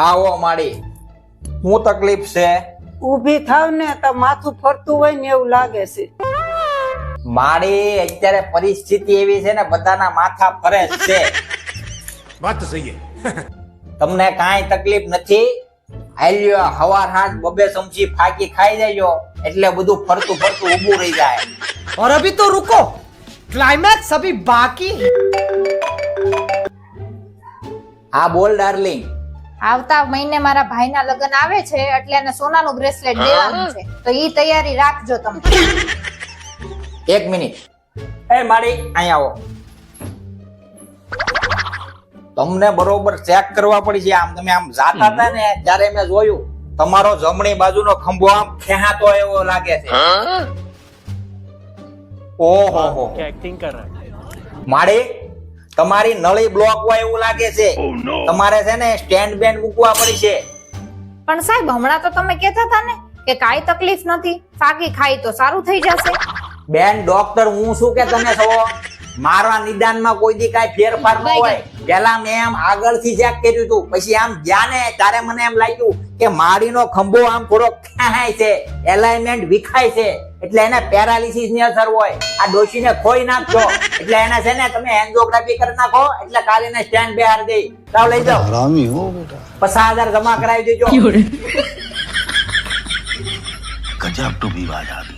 આવો માડી હું તકલીફ છે ઊભી થાવ ને તો માથું ફરતું હોય ને એવું લાગે છે માડી અત્યારે પરિસ્થિતિ એવી છે ને બધાના માથા ફરે જ છે बात तो सही है તમને કાંઈ તકલીફ નથી આલ્યો હવાર હાથ બબે ચમચી ફાકી ખાઈ જાય એટલે બધું ફરતું ફરતું ઊભું રહી જાય और अभी तो रुको क्लाइमैक्स अभी बाकी है આ બોલ ડાર્લિંગ આવતા મહિને મારા ભાઈના લગ્ન આવે છે એટલે એને સોનાનું બ્રેસલેટ દેવાનું છે. તો ઈ તૈયારી રાખજો તમે. એક મિનિટ. એ મારી અહીંયા આવો. તમને બરોબર ચેક કરવા પડી છે. આમ તમે આમ જાતા હતા ને જયારે મેં જોયું. તમારો જમણી બાજુનો ખંભો આમ ખેહાતો એવો લાગે છે. ઓહો એક્ટિંગ કરે માડી તમારી નળી બ્લોક હોય એવું લાગે છે. તમારે છે ને સ્ટેન્ડ બેન્ડ મૂકવા પડી છે પણ સાહેબ હમણાં તો તમે કહેતા હતા ને કે કાઈ તકલીફ નથી. ફાકી ખાઈ તો સારું થઈ જશે. બેન ડોક્ટર હું શું કે તમે છો? મારા નિદાનમાં કોઈ દી કાઈ ફેરફાર ન હોય. પેલા મેં આમ આગળથી ચેક કર્યું હતું. પછી આમ જાને ત્યારે મને એમ લાગ્યું કે મારીનો ખંભો આમ થોડો ખેંચાય છે. એલાઇનમેન્ટ વિખાય છે. એટલે એને પેરાલિસિસની અસર હોય. આ ડોશીને ખોઈ નાખજો. એટલે એને છે ને તમે એન્જિયોગ્રાફી કરી નાખો. એટલે કાલે ને સ્ટેન્ડ હાર દઈ લાવ લઈ જાઓ. હરામી હો બેટા. પચાસ હજાર જમા કરાવી દેજો. ગજબ ટુ બી આવી